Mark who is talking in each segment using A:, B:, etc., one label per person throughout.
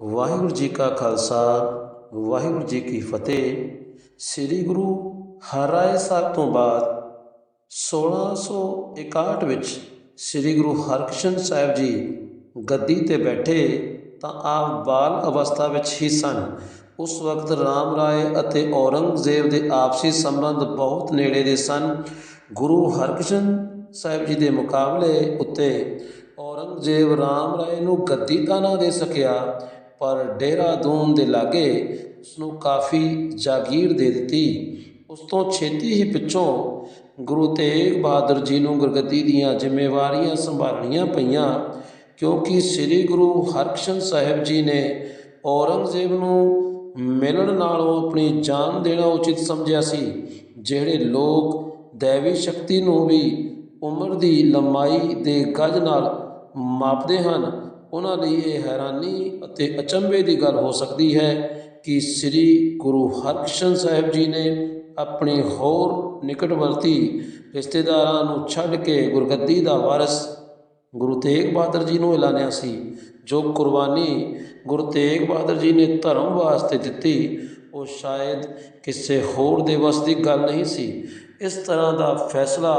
A: ਵਾਹਿਗੁਰੂ ਜੀ ਕਾ ਖਾਲਸਾ, ਵਾਹਿਗੁਰੂ ਜੀ ਕੀ ਫਤਿਹ। ਸ੍ਰੀ ਗੁਰੂ ਹਰਿਰਾਏ ਸਾਹਿਬ ਤੋਂ ਬਾਅਦ 1661 ਵਿੱਚ ਸ੍ਰੀ ਗੁਰੂ ਹਰਕ੍ਰਿਸ਼ਨ ਸਾਹਿਬ ਜੀ ਗੱਦੀ ਤੇ ਬੈਠੇ ਤਾਂ ਆਪ ਬਾਲ ਅਵਸਥਾ ਵਿੱਚ ਹੀ ਸਨ। ਉਸ ਵਕਤ ਰਾਮ ਰਾਏ ਅਤੇ ਔਰੰਗਜ਼ੇਬ ਦੇ ਆਪਸੀ ਸੰਬੰਧ ਬਹੁਤ ਨੇੜੇ ਦੇ ਸਨ। ਗੁਰੂ ਹਰਕ੍ਰਿਸ਼ਨ ਸਾਹਿਬ ਜੀ ਦੇ ਮੁਕਾਬਲੇ ਉੱਤੇ ਔਰੰਗਜ਼ੇਬ ਰਾਮ ਰਾਏ ਨੂੰ ਗੱਦੀ ਤਾਂ ਨਾ ਦੇ ਸਕਿਆ ਪਰ ਦੇਹਰਾਦੂਨ ਦੇ ਲਾਗੇ ਉਸ ਨੂੰ ਕਾਫੀ ਜਾਗੀਰ ਦੇ ਦਿੱਤੀ। ਉਸ ਤੋਂ ਛੇਤੀ ਹੀ ਪਿੱਛੋਂ ਗੁਰੂ ਤੇਗ ਬਹਾਦਰ ਜੀ ਨੂੰ ਗੁਰਗੱਦੀ ਦੀਆਂ ਜ਼ਿੰਮੇਵਾਰੀਆਂ ਸੰਭਾਲਣੀਆਂ ਪਈਆਂ, ਕਿਉਂਕਿ ਸ੍ਰੀ ਗੁਰੂ ਹਰਕ੍ਰਿਸ਼ਨ ਸਾਹਿਬ ਜੀ ਨੇ ਔਰੰਗਜ਼ੇਬ ਨੂੰ ਮਿਲਣ ਨਾਲੋਂ ਆਪਣੀ ਜਾਨ ਦੇਣਾ ਉਚਿਤ ਸਮਝਿਆ ਸੀ, ਜਿਹੜੇ ਲੋਕ ਦੇਵੀ ਸ਼ਕਤੀ ਨੂੰ ਵੀ ਉਮਰ ਦੀ ਲੰਮਾਈ ਦੇ ਗਜ਼ ਨਾਲ ਮਾਪਦੇ ਹਨ। ਉਹਨਾਂ ਲਈ ਇਹ ਹੈਰਾਨੀ ਅਤੇ ਅਚੰਭੇ ਦੀ ਗੱਲ ਹੋ ਸਕਦੀ ਹੈ ਕਿ ਸ੍ਰੀ ਗੁਰੂ ਹਰਕ੍ਰਿਸ਼ਨ ਸਾਹਿਬ ਜੀ ਨੇ ਆਪਣੇ ਹੋਰ ਨਿਕਟਵਰਤੀ ਰਿਸ਼ਤੇਦਾਰਾਂ ਨੂੰ ਛੱਡ ਕੇ ਗੁਰਗੱਦੀ ਦਾ ਵਾਰਿਸ ਗੁਰੂ ਤੇਗ ਬਹਾਦਰ ਜੀ ਨੂੰ ਐਲਾਨਿਆ ਸੀ, ਜੋ ਕੁਰਬਾਨੀ ਗੁਰੂ ਤੇਗ ਬਹਾਦਰ ਜੀ ਨੇ ਧਰਮ ਵਾਸਤੇ ਦਿੱਤੀ, ਉਹ ਸ਼ਾਇਦ ਕਿਸੇ ਹੋਰ ਦੇ ਵੱਸ ਦੀ ਗੱਲ ਨਹੀਂ ਸੀ। ਇਸ ਤਰ੍ਹਾਂ ਦਾ ਫੈਸਲਾ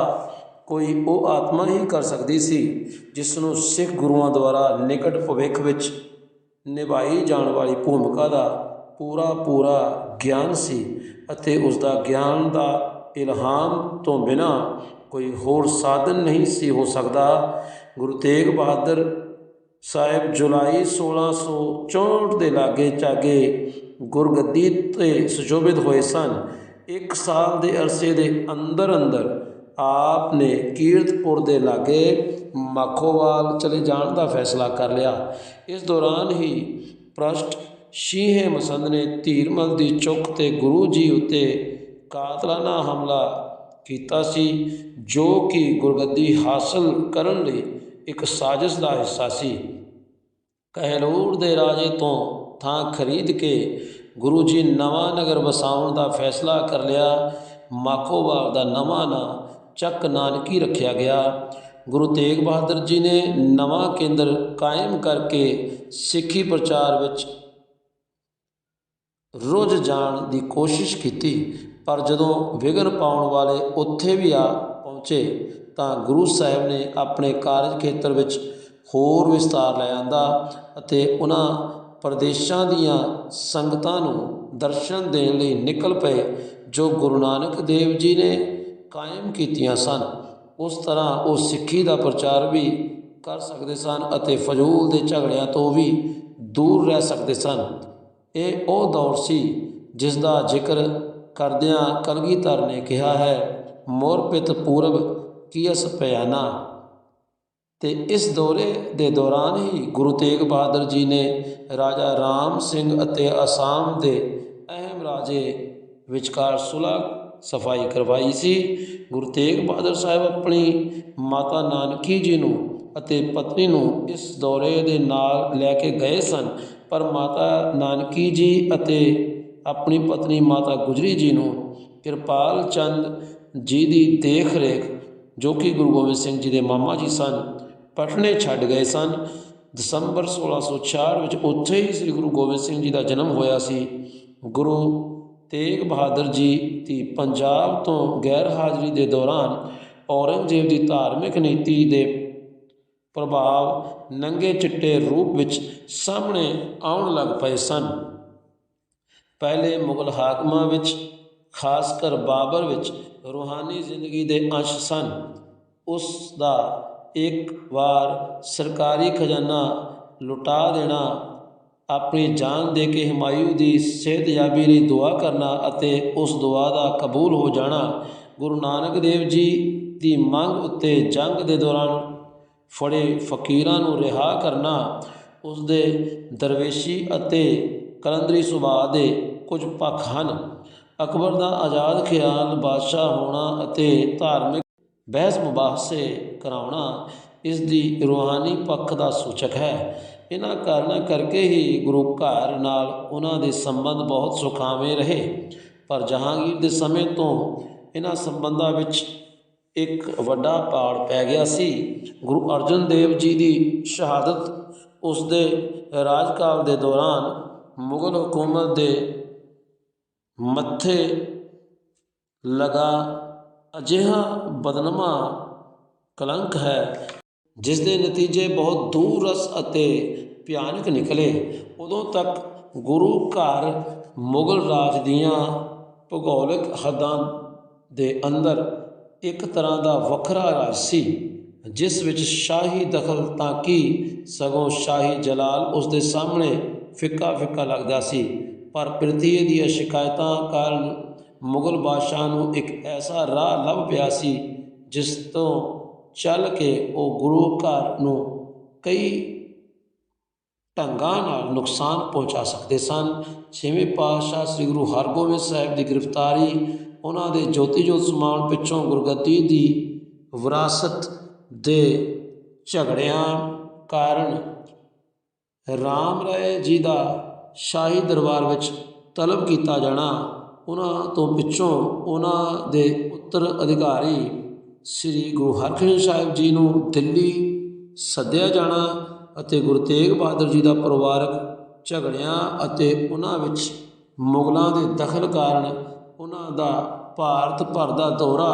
A: ਕੋਈ ਉਹ ਆਤਮਾ ਹੀ ਕਰ ਸਕਦੀ ਸੀ ਜਿਸ ਨੂੰ ਸਿੱਖ ਗੁਰੂਆਂ ਦੁਆਰਾ ਨਿਕਟ ਭਵਿੱਖ ਵਿੱਚ ਨਿਭਾਈ ਜਾਣ ਵਾਲੀ ਭੂਮਿਕਾ ਦਾ ਪੂਰਾ ਪੂਰਾ ਗਿਆਨ ਸੀ ਅਤੇ ਉਸ ਦਾ ਗਿਆਨ ਦਾ ਇਲਹਾਮ ਤੋਂ ਬਿਨਾ ਕੋਈ ਹੋਰ ਸਾਧਨ ਨਹੀਂ ਸੀ ਹੋ ਸਕਦਾ। ਗੁਰੂ ਤੇਗ ਬਹਾਦਰ ਸਾਹਿਬ ਜੁਲਾਈ 1664 ਦੇ ਲਾਗੇ ਚਾਗੇ ਗੁਰਗੱਦੀ ਤੇ ਸੁਸ਼ੋਭਿਤ ਹੋਏ ਸਨ। ਇੱਕ ਸਾਲ ਦੇ ਅਰਸੇ ਦੇ ਅੰਦਰ ਅੰਦਰ ਆਪ ਨੇ ਕੀਰਤਪੁਰ ਦੇ ਲਾਗੇ ਮਾਖੋਵਾਲ ਚਲੇ ਜਾਣ ਦਾ ਫੈਸਲਾ ਕਰ ਲਿਆ। ਇਸ ਦੌਰਾਨ ਹੀ ਪ੍ਰਸ਼ਟ ਸ਼ੀਹੇ ਮਸੰਦ ਨੇ ਧੀਰਮਲ ਦੀ ਚੁੱਕ ਤੇ ਗੁਰੂ ਜੀ ਉੱਤੇ ਕਾਤਲਾਨਾ ਹਮਲਾ ਕੀਤਾ ਸੀ, ਜੋ ਕਿ ਗੁਰਗੱਦੀ ਹਾਸਲ ਕਰਨ ਲਈ ਇੱਕ ਸਾਜ਼ਿਸ਼ ਦਾ ਹਿੱਸਾ ਸੀ। ਕਹਿਲੂਰ ਦੇ ਰਾਜੇ ਤੋਂ ਥਾਂ ਖਰੀਦ ਕੇ ਗੁਰੂ ਜੀ ਨਵਾਂ ਨਗਰ ਵਸਾਉਣ ਦਾ ਫੈਸਲਾ ਕਰ ਲਿਆ। ਮਾਖੋਵਾਲ ਦਾ ਨਵਾਂ ਨਾਂ ਚੱਕ ਨਾਨਕੀ ਰੱਖਿਆ ਗਿਆ। ਗੁਰੂ ਤੇਗ ਬਹਾਦਰ ਜੀ ਨੇ ਨਵਾਂ ਕੇਂਦਰ ਕਾਇਮ ਕਰਕੇ ਸਿੱਖੀ ਪ੍ਰਚਾਰ ਵਿੱਚ ਰੁੱਝ ਜਾਣ ਦੀ ਕੋਸ਼ਿਸ਼ ਕੀਤੀ, ਪਰ ਜਦੋਂ ਵਿਗਨ ਪਾਉਣ ਵਾਲੇ ਉੱਥੇ ਵੀ ਆ ਪਹੁੰਚੇ, ਤਾਂ ਗੁਰੂ ਸਾਹਿਬ ਨੇ ਆਪਣੇ ਕਾਰਜ ਖੇਤਰ ਵਿੱਚ ਹੋਰ ਵਿਸਤਾਰ ਲੈ ਆਂਦਾ ਅਤੇ ਉਹਨਾਂ ਪ੍ਰਦੇਸ਼ਾਂ ਦੀਆਂ ਸੰਗਤਾਂ ਨੂੰ ਦਰਸ਼ਨ ਦੇਣ ਲਈ ਨਿਕਲ ਪਏ, ਜੋ ਗੁਰੂ ਨਾਨਕ ਦੇਵ ਜੀ ਨੇ ਕਾਇਮ ਕੀਤੀਆਂ ਸਨ। ਉਸ ਤਰ੍ਹਾਂ ਉਹ ਸਿੱਖੀ ਦਾ ਪ੍ਰਚਾਰ ਵੀ ਕਰ ਸਕਦੇ ਸਨ ਅਤੇ ਫਜ਼ੂਲ ਦੇ ਝਗੜਿਆਂ ਤੋਂ ਵੀ ਦੂਰ ਰਹਿ ਸਕਦੇ ਸਨ। ਇਹ ਉਹ ਦੌਰ ਸੀ ਜਿਸ ਦਾ ਜ਼ਿਕਰ ਕਰਦਿਆਂ ਕਲਗੀਧਰ ਨੇ ਕਿਹਾ ਹੈ ਮੋਰਪਿਤ ਪੂਰਬ ਕੀਸ ਪਿਆਨਾ ਤੇ ਇਸ ਦੌਰੇ ਦੇ ਦੌਰਾਨ ਹੀ ਗੁਰੂ ਤੇਗ ਬਹਾਦਰ ਜੀ ਨੇ ਰਾਜਾ ਰਾਮ ਸਿੰਘ ਅਤੇ ਅਸਾਮ ਦੇ ਅਹਿਮ ਰਾਜੇ ਵਿਚਕਾਰ ਸੁਲਹ ਸਫ਼ਾਈ ਕਰਵਾਈ ਸੀ। ਗੁਰੂ ਤੇਗ ਬਹਾਦਰ ਸਾਹਿਬ ਆਪਣੀ ਮਾਤਾ ਨਾਨਕੀ ਜੀ ਨੂੰ ਅਤੇ ਪਤਨੀ ਨੂੰ ਇਸ ਦੌਰੇ ਦੇ ਨਾਲ ਲੈ ਕੇ ਗਏ ਸਨ। ਪਰ ਮਾਤਾ ਨਾਨਕੀ ਜੀ ਅਤੇ ਆਪਣੀ ਪਤਨੀ ਮਾਤਾ ਗੁਜਰੀ ਜੀ ਨੂੰ ਕਿਰਪਾਲ ਚੰਦ ਜੀ ਦੀ ਦੇਖ ਰੇਖ ਜੋ ਕਿ ਗੁਰੂ ਗੋਬਿੰਦ ਸਿੰਘ ਜੀ ਦੇ ਮਾਮਾ ਜੀ ਸਨ, ਪਟਨੇ ਛੱਡ ਗਏ ਸਨ। ਦਸੰਬਰ 1666 ਵਿੱਚ ਉੱਥੇ ਹੀ ਸ੍ਰੀ ਗੁਰੂ ਗੋਬਿੰਦ ਸਿੰਘ ਜੀ ਦਾ ਜਨਮ ਹੋਇਆ ਸੀ। ਗੁਰੂ ਤੇਗ ਬਹਾਦਰ ਜੀ ਦੀ ਪੰਜਾਬ ਤੋਂ ਗੈਰ ਹਾਜ਼ਰੀ ਦੇ ਦੌਰਾਨ ਔਰੰਗਜ਼ੇਬ ਦੀ ਧਾਰਮਿਕ ਨੀਤੀ ਦੇ ਪ੍ਰਭਾਵ ਨੰਗੇ ਚਿੱਟੇ ਰੂਪ ਵਿੱਚ ਸਾਹਮਣੇ ਆਉਣ ਲੱਗ ਪਏ ਸਨ। ਪਹਿਲੇ ਮੁਗਲ ਹਾਕਮਾਂ ਵਿੱਚ ਖਾਸ ਕਰ ਬਾਬਰ ਵਿੱਚ ਰੂਹਾਨੀ ਜ਼ਿੰਦਗੀ ਦੇ ਅੰਸ਼ ਸਨ। ਉਸ ਦਾ ਇੱਕ ਵਾਰ ਸਰਕਾਰੀ ਖਜ਼ਾਨਾ ਲੁਟਾ ਦੇਣਾ ਆਪਣੀ ਜਾਨ ਦੇ ਕੇ ਹਮਾਯੂ ਦੀ ਸਿਹਤਯਾਬੀ ਲਈ ਦੁਆ ਕਰਨਾ ਅਤੇ ਉਸ ਦੁਆ ਦਾ ਕਬੂਲ ਹੋ ਜਾਣਾ, ਗੁਰੂ ਨਾਨਕ ਦੇਵ ਜੀ ਦੀ ਮੰਗ ਉੱਤੇ ਜੰਗ ਦੇ ਦੌਰਾਨ ਫੜੇ ਫਕੀਰਾਂ ਨੂੰ ਰਿਹਾ ਕਰਨਾ, ਉਸ ਦੇ ਦਰਵੇਸ਼ੀ ਅਤੇ ਕਲੰਦਰੀ ਸੁਭਾਅ ਦੇ ਕੁਝ ਪੱਖ ਹਨ। ਅਕਬਰ ਦਾ ਆਜ਼ਾਦ ਖਿਆਲ ਬਾਦਸ਼ਾਹ ਹੋਣਾ ਅਤੇ ਧਾਰਮਿਕ ਬਹਿਸ ਮੁਬਾਹਸੇ ਕਰਾਉਣਾ, ਇਸ ਦੀ ਰੂਹਾਨੀ ਪੱਖ ਦਾ ਸੂਚਕ ਹੈ। ਇਹਨਾਂ ਕਾਰਨਾਂ ਕਰਕੇ ਹੀ ਗੁਰੂ ਘਰ ਨਾਲ ਉਹਨਾਂ ਦੇ ਸੰਬੰਧ ਬਹੁਤ ਸੁਖਾਵੇਂ ਰਹੇ। ਪਰ ਜਹਾਂਗੀਰ ਦੇ ਸਮੇਂ ਤੋਂ ਇਹਨਾਂ ਸੰਬੰਧਾਂ ਵਿੱਚ ਇੱਕ ਵੱਡਾ ਪਾੜ ਪੈ ਗਿਆ ਸੀ। ਗੁਰੂ ਅਰਜਨ ਦੇਵ ਜੀ ਦੀ ਸ਼ਹਾਦਤ ਉਸ ਦੇ ਰਾਜਕਾਲ ਦੇ ਦੌਰਾਨ ਮੁਗਲ ਹਕੂਮਤ ਦੇ ਮੱਥੇ ਲਗਾ ਅਜਿਹਾ ਬਦਨਮਾ ਕਲੰਕ ਹੈ। ਜਿਸ ਦੇ ਨਤੀਜੇ ਬਹੁਤ ਦੂਰ ਰਸ ਅਤੇ ਭਿਆਨਕ ਨਿਕਲੇ, ਉਦੋਂ ਤੱਕ ਗੁਰੂ ਘਰ ਮੁਗਲ ਰਾਜ ਦੀਆਂ ਭੂਗੋਲਿਕ ਹੱਦਾਂ ਦੇ ਅੰਦਰ ਇੱਕ ਤਰ੍ਹਾਂ ਦਾ ਵੱਖਰਾ ਰਾਜ ਸੀ, ਜਿਸ ਵਿੱਚ ਸ਼ਾਹੀ ਦਖਲ ਤਾਂ ਕੀ ਸਗੋਂ ਸ਼ਾਹੀ ਜਲਾਲ ਉਸ ਦੇ ਸਾਹਮਣੇ ਫਿੱਕਾ ਫਿੱਕਾ ਲੱਗਦਾ ਸੀ, ਪਰ ਪ੍ਰਿਥਵੀ ਦੀਆਂ ਸ਼ਿਕਾਇਤਾਂ ਕਾਰਨ ਮੁਗਲ ਬਾਦਸ਼ਾਹ ਨੂੰ ਇੱਕ ਐਸਾ ਰਾਹ ਲੱਭ ਪਿਆ ਸੀ, ਜਿਸ ਤੋਂ ਚੱਲ ਕੇ ਉਹ ਗੁਰੂ ਘਰ ਨੂੰ ਕਈ ਢੰਗਾਂ ਨਾਲ ਨੁਕਸਾਨ ਪਹੁੰਚਾ ਸਕਦੇ ਸਨ। ਛੇਵੇਂ ਪਾਤਸ਼ਾਹ ਸ੍ਰੀ ਗੁਰੂ ਹਰਗੋਬਿੰਦ ਸਾਹਿਬ ਦੀ ਗ੍ਰਿਫਤਾਰੀ, ਉਹਨਾਂ ਦੇ ਜੋਤੀ ਜੋਤ ਸਮਾਨ ਪਿੱਛੋਂ ਗੁਰਗੱਦੀ ਦੀ ਵਿਰਾਸਤ ਦੇ ਝਗੜਿਆਂ ਕਾਰਨ ਰਾਮ ਰਾਏ ਜੀ ਦਾ ਸ਼ਾਹੀ ਦਰਬਾਰ ਵਿੱਚ ਤਲਬ ਕੀਤਾ ਜਾਣਾ, ਉਹਨਾਂ ਤੋਂ ਪਿੱਛੋਂ ਉਹਨਾਂ ਦੇ ਉੱਤਰ ਅਧਿਕਾਰੀ ਸ੍ਰੀ ਗੁਰੂ ਹਰਕ੍ਰਿਸ਼ਨ ਸਾਹਿਬ ਜੀ ਨੂੰ ਦਿੱਲੀ ਸੱਦਿਆ ਜਾਣਾ ਅਤੇ ਗੁਰੂ ਤੇਗ ਬਹਾਦਰ ਜੀ ਦਾ ਪਰਿਵਾਰਕ ਝਗੜਿਆਂ ਅਤੇ ਉਹਨਾਂ ਵਿੱਚ ਮੁਗਲਾਂ ਦੇ ਦਖਲ ਕਾਰਨ ਉਹਨਾਂ ਦਾ ਭਾਰਤ ਭਰ ਦਾ ਦੌਰਾ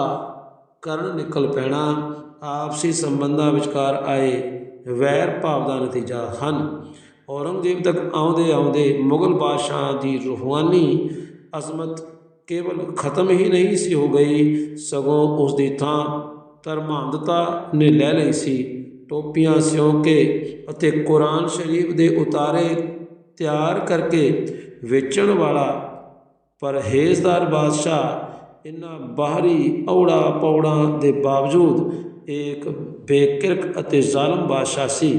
A: ਕਰਨ ਨਿਕਲ ਪੈਣਾ, ਆਪਸੀ ਸੰਬੰਧਾਂ ਵਿਚਕਾਰ ਆਏ ਵੈਰ ਭਾਵ ਦਾ ਨਤੀਜਾ ਹਨ। ਔਰੰਗਜ਼ੇਬ ਤੱਕ ਆਉਂਦੇ ਆਉਂਦੇ ਮੁਗਲ ਬਾਦਸ਼ਾਹ ਦੀ ਰੂਹਾਨੀ ਅਜ਼ਮਤ ਕੇਵਲ ਖਤਮ ਹੀ ਨਹੀਂ ਸੀ ਹੋ ਗਈ, ਸਗੋਂ ਉਸ ਦੀ ਥਾਂ ਧਰਮਾਂਧਤਾ ਨੇ ਲੈ ਲਈ ਸੀ। ਟੋਪੀਆਂ ਸਿਉਂ ਕੇ ਅਤੇ ਕੁਰਾਨ ਸ਼ਰੀਫ ਦੇ ਉਤਾਰੇ ਤਿਆਰ ਕਰਕੇ ਵੇਚਣ ਵਾਲਾ ਪਰਹੇਜ਼ਦਾਰ ਬਾਦਸ਼ਾਹ, ਇਨ੍ਹਾਂ ਬਾਹਰੀ ਔੜਾ ਪੌੜਾਂ ਦੇ ਬਾਵਜੂਦ ਇੱਕ ਬੇਕਿਰਕ ਅਤੇ ਜ਼ਾਲਮ ਬਾਦਸ਼ਾਹ ਸੀ।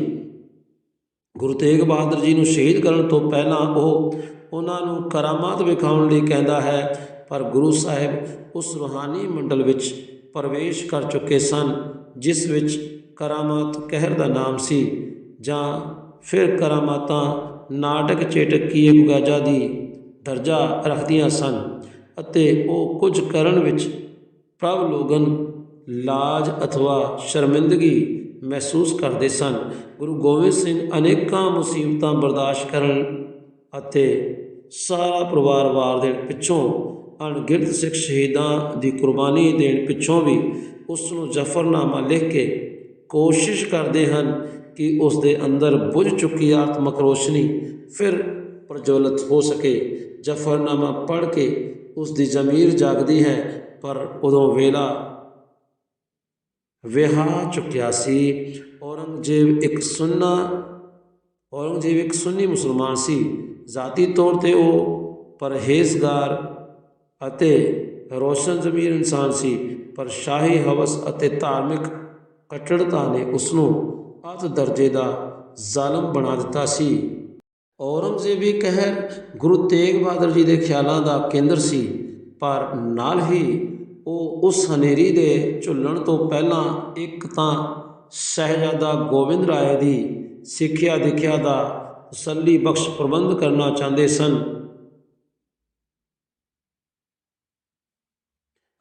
A: ਗੁਰੂ ਤੇਗ ਬਹਾਦਰ ਜੀ ਨੂੰ ਸ਼ਹੀਦ ਕਰਨ ਤੋਂ ਪਹਿਲਾਂ ਉਹ ਉਹਨਾਂ ਨੂੰ ਕਰਾਮਾਤ ਵਿਖਾਉਣ ਲਈ ਕਹਿੰਦਾ ਹੈ ਪਰ ਗੁਰੂ ਸਾਹਿਬ ਉਸ ਰੂਹਾਨੀ ਮੰਡਲ ਵਿੱਚ ਪ੍ਰਵੇਸ਼ ਕਰ ਚੁੱਕੇ ਸਨ, ਜਿਸ ਵਿੱਚ ਕਰਾਮਾਤ ਕਹਿਰ ਦਾ ਨਾਮ ਸੀ, ਜਾਂ ਫਿਰ ਕਰਾਮਾਤਾਂ ਨਾਟਕ ਚੇਟਕ ਕੀਏ ਗੁਗਾਜਾ ਦੀ ਦਰਜਾ ਰੱਖਦੀਆਂ ਸਨ ਅਤੇ ਉਹ ਕੁਝ ਕਰਨ ਵਿੱਚ ਪ੍ਰਭ ਲੋਗਨ ਲਾਜ ਅਥਵਾ ਸ਼ਰਮਿੰਦਗੀ ਮਹਿਸੂਸ ਕਰਦੇ ਸਨ। ਗੁਰੂ ਗੋਬਿੰਦ ਸਿੰਘ ਅਨੇਕਾਂ ਮੁਸੀਬਤਾਂ ਬਰਦਾਸ਼ਤ ਕਰਨ ਅਤੇ ਸਾਰਾ ਪਰਿਵਾਰ ਵਾਰ ਦੇਣ ਪਿੱਛੋਂ ਅਣਗਿਣਤ ਸਿੱਖ ਸ਼ਹੀਦਾਂ ਦੀ ਕੁਰਬਾਨੀ ਦੇਣ ਪਿੱਛੋਂ ਵੀ ਉਸ ਨੂੰ ਜ਼ਫਰਨਾਮਾ ਲਿਖ ਕੇ ਕੋਸ਼ਿਸ਼ ਕਰਦੇ ਹਨ ਕਿ ਉਸ ਦੇ ਅੰਦਰ ਬੁਝ ਚੁੱਕੀ ਆਤਮਕ ਰੋਸ਼ਨੀ ਫਿਰ ਪ੍ਰਜਵਲਿਤ ਹੋ ਸਕੇ। ਜ਼ਫਰਨਾਮਾ ਪੜ੍ਹ ਕੇ ਉਸ ਦੀ ਜ਼ਮੀਰ ਜਾਗਦੀ ਹੈ, ਪਰ ਉਦੋਂ ਵੇਲਾ ਵਿਆਹ ਚੁੱਕਿਆ ਸੀ। ਔਰੰਗਜ਼ੇਬ ਇੱਕ ਸੁੰਨਾ, ਔਰੰਗਜ਼ੇਬ ਇੱਕ ਸੁੰਨੀ ਮੁਸਲਮਾਨ ਸੀ। ਜ਼ਾਤੀ ਤੌਰ ਤੇ ਉਹ ਪਰਹੇਜ਼ਗਾਰ ਅਤੇ ਰੋਸ਼ਨ ਜ਼ਮੀਰ ਇਨਸਾਨ ਸੀ, ਪਰ ਸ਼ਾਹੀ ਹਵਸ ਅਤੇ ਧਾਰਮਿਕ ਕੱਟੜਤਾ ਨੇ ਉਸ ਨੂੰ ਅੱਧ ਦਰਜੇ ਦਾ ਜ਼ਾਲਮ ਬਣਾ ਦਿੱਤਾ ਸੀ। ਔਰੰਗਜ਼ੇਬੀ ਕਹਿਰ ਗੁਰੂ ਤੇਗ ਬਹਾਦਰ ਜੀ ਦੇ ਖਿਆਲਾਂ ਦਾ ਕੇਂਦਰ ਸੀ, ਪਰ ਨਾਲ ਹੀ ਉਹ ਉਸ ਹਨੇਰੀ ਦੇ ਝੁੱਲਣ ਤੋਂ ਪਹਿਲਾਂ ਇੱਕ ਤਾਂ ਸਹਿਜਾਦਾ ਗੋਬਿੰਦ ਰਾਏ ਦੀ ਸਿੱਖਿਆ ਦਿਖਿਆ ਦਾ ਤਸੱਲੀ ਬਖਸ਼ ਪ੍ਰਬੰਧ ਕਰਨਾ ਚਾਹੁੰਦੇ ਸਨ।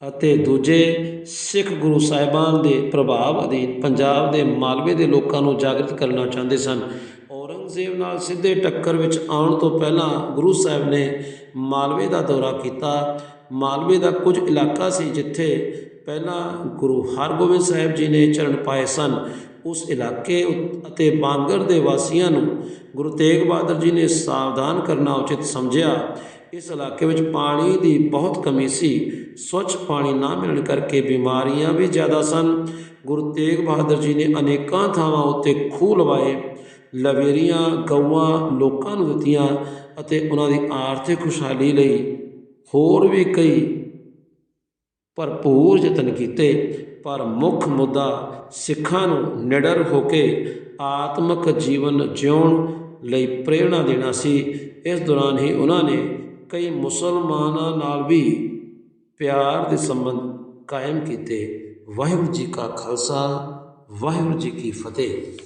A: ਅਤੇ ਦੂਜੇ ਸਿੱਖ ਗੁਰੂ ਸਾਹਿਬਾਨ ਦੇ ਪ੍ਰਭਾਵ ਅਧੀਨ ਪੰਜਾਬ ਦੇ ਮਾਲਵੇ ਦੇ ਲੋਕਾਂ ਨੂੰ ਜਾਗਰਤ ਕਰਨਾ ਚਾਹੁੰਦੇ ਸਨ। ਔਰੰਗਜ਼ੇਬ ਨਾਲ ਸਿੱਧੇ ਟੱਕਰ ਵਿੱਚ ਆਉਣ ਤੋਂ ਪਹਿਲਾਂ ਗੁਰੂ ਸਾਹਿਬ ਨੇ ਮਾਲਵੇ ਦਾ ਦੌਰਾ ਕੀਤਾ। ਮਾਲਵੇ ਦਾ ਕੁਝ ਇਲਾਕਾ ਸੀ ਜਿੱਥੇ ਪਹਿਲਾਂ ਗੁਰੂ ਹਰਗੋਬਿੰਦ ਸਾਹਿਬ ਜੀ ਨੇ ਚਰਨ ਪਾਏ ਸਨ। ਉਸ ਇਲਾਕੇ ਉ- ਅਤੇ ਬਾਂਗਰ ਦੇ ਵਾਸੀਆਂ ਨੂੰ ਗੁਰੂ ਤੇਗ ਬਹਾਦਰ ਜੀ ਨੇ ਸਾਵਧਾਨ ਕਰਨਾ ਉਚਿਤ ਸਮਝਿਆ। ਇਸ ਇਲਾਕੇ ਵਿੱਚ ਪਾਣੀ ਦੀ ਬਹੁਤ ਕਮੀ ਸੀ। ਸਵੱਛ ਪਾਣੀ ਨਾ ਮਿਲਣ ਕਰਕੇ ਬਿਮਾਰੀਆਂ ਵੀ ਜ਼ਿਆਦਾ ਸਨ। ਗੁਰੂ ਤੇਗ ਬਹਾਦਰ ਜੀ ਨੇ ਅਨੇਕਾਂ ਥਾਵਾਂ ਉੱਤੇ ਖੂਹ ਲਵਾਏ। ਲਵੇਰੀਆਂ, ਗਊਆਂ ਲੋਕਾਂ ਨੂੰ ਦਿੱਤੀਆਂ ਅਤੇ ਉਹਨਾਂ ਦੀ ਆਰਥਿਕ ਖੁਸ਼ਹਾਲੀ ਲਈ ਹੋਰ ਵੀ ਕਈ ਭਰਪੂਰ ਯਤਨ ਕੀਤੇ। ਪਰ ਮੁੱਖ ਮੁੱਦਾ ਸਿੱਖਾਂ ਨੂੰ ਨਿਡਰ ਹੋ ਕੇ ਆਤਮਿਕ ਜੀਵਨ ਜਿਉਣ ਲਈ ਪ੍ਰੇਰਣਾ ਦੇਣਾ ਸੀ। ਇਸ ਦੌਰਾਨ ਹੀ ਉਹਨਾਂ ਨੇ ਕਈ ਮੁਸਲਮਾਨਾਂ ਨਾਲ ਵੀ ਪਿਆਰ ਦੇ ਸੰਬੰਧ ਕਾਇਮ ਕੀਤੇ। ਵਾਹਿਗੁਰੂ ਜੀ ਕਾ ਖਾਲਸਾ, ਵਾਹਿਗੁਰੂ ਜੀ ਕੀ ਫਤਿਹ।